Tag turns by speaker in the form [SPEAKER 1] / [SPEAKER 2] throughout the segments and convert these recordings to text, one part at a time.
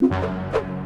[SPEAKER 1] you.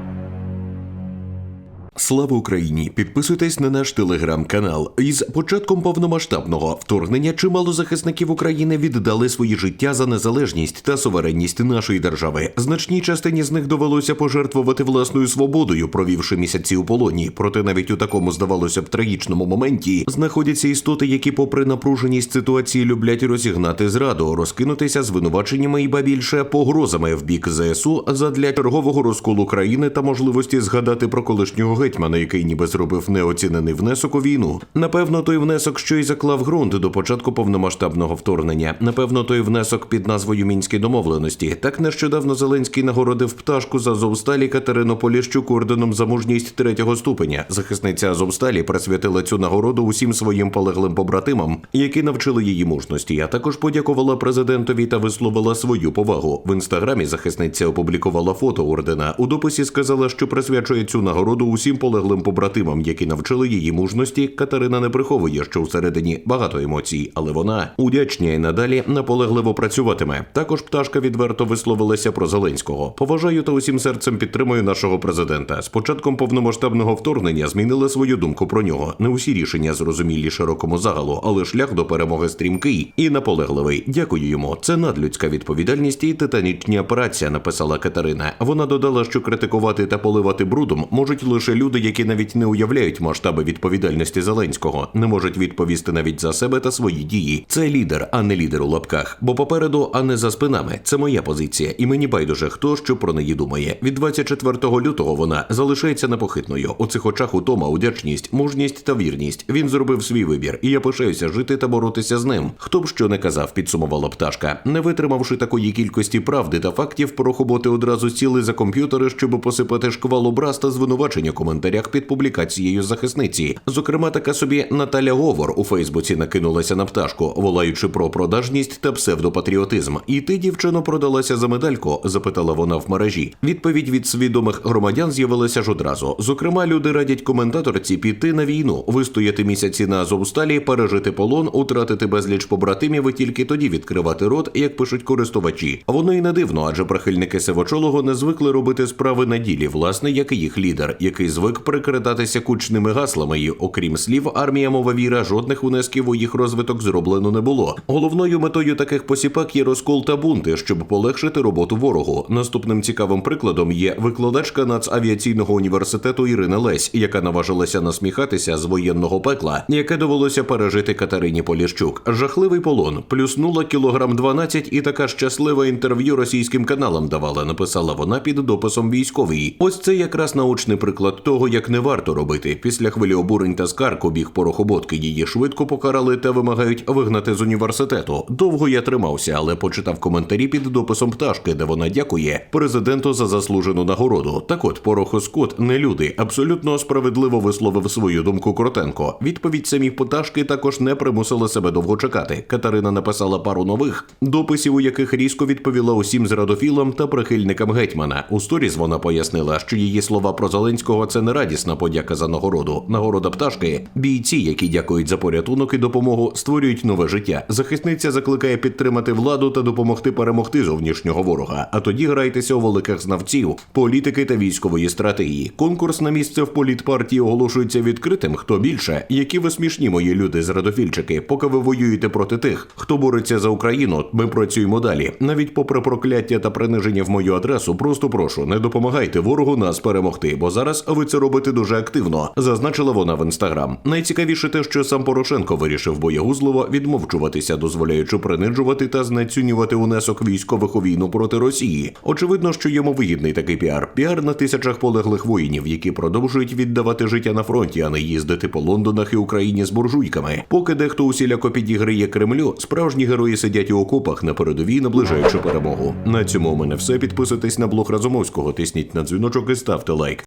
[SPEAKER 1] Слава Україні! Підписуйтесь на наш телеграм-канал. Із початком повномасштабного вторгнення чимало захисників України віддали свої життя за незалежність та суверенність нашої держави. Значній частині з них довелося пожертвувати власною свободою, провівши місяці у полоні. Проте навіть у такому здавалося б трагічному моменті знаходяться істоти, які, попри напруженість ситуації, люблять розігнати зраду, розкинутися звинуваченнями і ба більше погрозами в бік ЗСУ задля чергового розколу країни та можливості згадати про колишнього гетьмана, який ніби зробив неоцінений внесок у війну. Напевно, той внесок, що й заклав ґрунт до початку повномасштабного вторгнення. Напевно, той внесок під назвою Мінські домовленості. Так нещодавно Зеленський нагородив пташку з Азовсталі Катерину Поліщук орденом за мужність третього ступеня. Захисниця Азовсталі присвятила цю нагороду усім своїм полеглим побратимам, які навчили її мужності. А також подякувала президентові та висловила свою повагу. В інстаграмі захисниця опублікувала фото ордена. У дописі сказала, що присвячує цю нагороду усім полеглим побратимам, які навчили її мужності. Катерина не приховує, що всередині багато емоцій, але вона удячня і надалі наполегливо працюватиме. Також пташка відверто висловилася про Зеленського. Поважаю та усім серцем підтримую нашого президента. З початком повномасштабного вторгнення змінила свою думку про нього. Не усі рішення зрозумілі широкому загалу, але шлях до перемоги стрімкий і наполегливий. Дякую йому. Це надлюдська відповідальність і титанічна праця, написала Катерина. Вона додала, що критикувати та поливати брудом можуть лише люди, які навіть не уявляють масштаби відповідальності Зеленського, не можуть відповісти навіть за себе та свої дії. Це лідер, а не лідер у лапках. Бо попереду, а не за спинами. Це моя позиція, і мені байдуже хто що про неї думає. Від 24 лютого вона залишається непохитною. У цих очах утома, удячність, мужність та вірність. Він зробив свій вибір, і я пишаюся жити та боротися з ним. Хто б що не казав, підсумувала пташка. Не витримавши такої кількості правди та фактів, порохоботи одразу сіли за комп'ютери, щоб посипати шквал образ та звинувачення у коментарях під публікацією захисниці. Зокрема, така собі Наталя Говор у Фейсбуці накинулася на пташку, волаючи про продажність та псевдопатріотизм. І ти, дівчино, продалася за медальку? запитала вона в мережі. Відповідь від свідомих громадян з'явилася ж одразу. Зокрема, люди радять коментаторці піти на війну, вистояти місяці на Азовсталі, пережити полон, утратити безліч побратимів і тільки тоді відкривати рот, як пишуть користувачі. А воно і не дивно, адже прихильники Сивочолого не звикли робити справи на ділі, власне, як і їх лідер, який звик прикрадатися кучними гаслами. І, окрім слів, армія мова віра жодних внесків у їх розвиток зроблено не було. Головною метою таких посіпак є розкол та бунти, щоб полегшити роботу ворогу. Наступним цікавим прикладом є викладачка Нацавіаційного університету Ірина Лесь, яка наважилася насміхатися з воєнного пекла, яке довелося пережити Катерині Поліщук. Жахливий полон, плюснула кілограм 12 і така щаслива інтерв'ю російським каналам давала. Написала вона під дописом військовий. Ось це якраз научний приклад того, як не варто робити. Після хвилі обурень та скарг у біг порохоботки її швидко покарали та вимагають вигнати з університету. Довго я тримався, але почитав коментарі під дописом пташки, де вона дякує президенту за заслужену нагороду. Так от порохоскот не люди. Абсолютно справедливо висловив свою думку Кротенко. Відповідь самі пташки також не примусила себе довго чекати. Катерина написала пару нових дописів, у яких різко відповіла усім зрадофілам та прихильникам гетьмана. У сторіз вона пояснила, що її слова про Зеленського це не радісна подяка за нагороду. Нагорода пташки бійці, які дякують за порятунок і допомогу, створюють нове життя. Захисниця закликає підтримати владу та допомогти перемогти зовнішнього ворога. А тоді грайтеся у великих знавців, політики та військової стратегії. Конкурс на місце в політпартії оголошується відкритим. Хто більше? Які ви смішні мої люди зрадофільчики? Поки ви воюєте проти тих, хто бореться за Україну, ми працюємо далі. Навіть попри прокляття та приниження в мою адресу, просто прошу, не допомагайте ворогу нас перемогти, бо зараз ви це робите дуже активно, зазначила вона в інстаграм. Найцікавіше те, що сам Порошенко вирішив боягузливо відмовчуватися, дозволяючи принижувати та знецінювати унесок військових у війну проти Росії. Очевидно, що йому вигідний такий піар. Піар на тисячах полеглих воїнів, які продовжують віддавати життя на фронті, а не їздити по Лондонах і Україні з буржуйками. Поки дехто усіляко підігриє Кремлю, справжні герої сидять у окопах на передовій, наближаючи перемогу. На цьому у мене все. Підписуйтесь на блог Разумовського, тисніть на дзвіночок і ставте лайк.